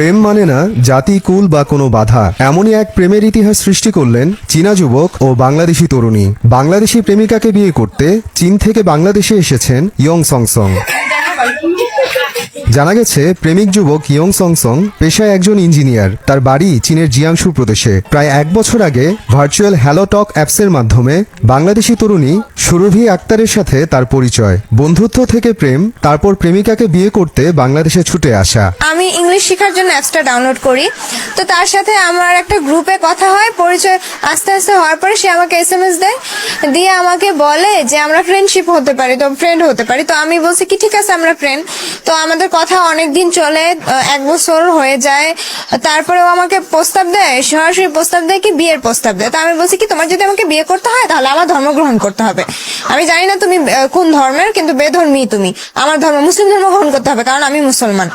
প্রেম মানে না জাতি, কুল বা কোনো বাধা। এমনই এক প্রেমের ইতিহাস সৃষ্টি করলেন চীনা যুবক ও বাংলাদেশি তরুণী। বাংলাদেশি প্রেমিকাকে বিয়ে করতে চীন থেকে বাংলাদেশে এসেছেন ইয়ং সংসং জানা গেছে, প্রেমিক যুবক ইয়ং সংসং পেশায় একজন ইঞ্জিনিয়ার। তার বাড়ি চীনের জিয়াংশু প্রদেশে। প্রায় এক বছর আগে ভার্চুয়াল হ্যালো টক অ্যাপসের মাধ্যমে বাংলাদেশি তরুণী সুরভি আক্তারের সাথে তার পরিচয়। বন্ধুত্ব থেকে প্রেম, তারপর প্রেমিকাকে বিয়ে করতে বাংলাদেশে ছুটে আসা। আমি ইংলিশ শেখার জন্য অ্যাপসটা ডাউনলোড করি। তো তার সাথে আমার একটা গ্রুপে কথা হয়, পরিচয় আস্তে আস্তে হওয়ার পরে সে আমাকে এস এম এস দেয়। দিয়ে আমাকে বলে যে আমরা ফ্রেন্ডশিপ হতে পারি, তো ফ্রেন্ড হতে পারি। তো আমি বলছি কি, ঠিক আছে, আমরা ফ্রেন্ড তো আমাদের কথা অনেক দিন চলে আহ, এক বছর হয়ে যায় তারপরে ও আমাকে প্রস্তাব দেয় সরাসরি প্রস্তাব দেয় কি বিয়ের প্রস্তাব দেয় তো আমি বলছি কি তোমার যদি আমাকে বিয়ে করতে হয় তাহলে আমার ধর্ম গ্রহণ করতে হবে আমি জানি না তুমি আহ, কোন ধর্মের কিন্তু বেধর্মী তুমি আমার ধর্ম মুসলিম ধর্ম গ্রহণ করতে হবে কারণ আমি মুসলমান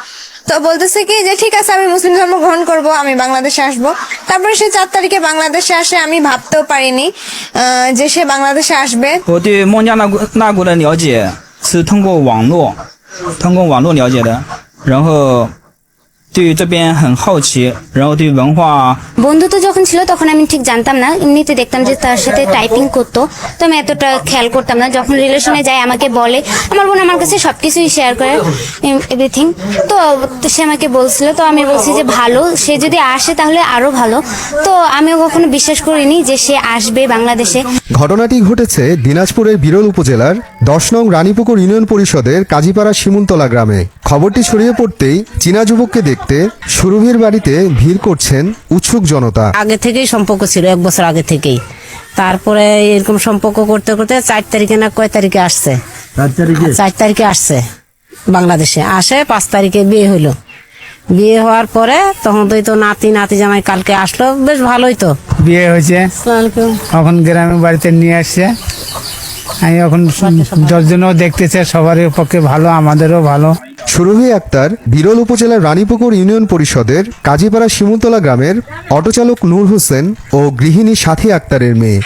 তো বলতেছে কি যে ঠিক আছে আমি মুসলিম ধর্ম গ্রহণ করব আমি বাংলাদেশে আসব তারপরে সে চার তারিখে বাংলাদেশে আসে আমি ভাবতেও পারিনি আহ, যে সে বাংলাদেশে আসবে 我对孟加拉国那国的了解是通过网络， 通过网络了解的，然后对这边很好奇，然后对文化 বন্ধুত্ব যখন ছিল তখন আমি ঠিক জানতাম না। এমনিতে দেখতাম যে তার সাথে টাইপিং করতো। তো আমি এতটা খেয়াল করতাম না। যখন রিলেশনে যায়, আমাকে বলে। আমার বোন আমার কাছে সব কিছুই শেয়ার করে এভরিথিং তো সে আমাকে বলছিল। তো আমি বলছি যে ভালো। সে যদি আসে তাহলে আরও ভালো। তো আমিও কখনো বিশ্বাস করিনি যে সে আসবে বাংলাদেশে। ঘটনাটি ঘটেছে দিনাজপুরের বিরল উপজেলার দশ নং রানীপুকুর ইউনিয়ন পরিষদের কাজীপাড়া শিমুলতলা গ্রামে। খবরটি ছড়িয়ে পড়তেই চীনা যুবককে দেখতে সুরভির বাড়িতে ভিড় করছেন উৎসুক জনতা। আগে থেকেই সম্পর্ক ছিল এক বছর আগে থেকেই। তারপরে এরকম সম্পর্ক করতে করতে চার তারিখে না কয় তারিখে আসছে? চার তারিখে? আসছে বাংলাদেশে। আসে পাঁচ তারিখে বিয়ে হইল। বিয়ে হওয়ার পরে তখন তো তো নাতি নাতি জামাই কালকে আসলো বেশ ভালোই তো। বিয়ে হয়েছে। এখন গ্রামের বাড়িতে নিয়ে আসছে। আমি এখন দশজনও দেখতেছে সবারই পক্ষে ভালো আমাদেরও ভালো। সুরভি আক্তার বিরল উপজেলার রানীপুকুর ইউনিয়ন পরিষদের কাজীপাড়া শিমুলতলা গ্রামের অটোচালক নূর হোসেন ও গৃহিণী সাথী আক্তারের মেয়ে।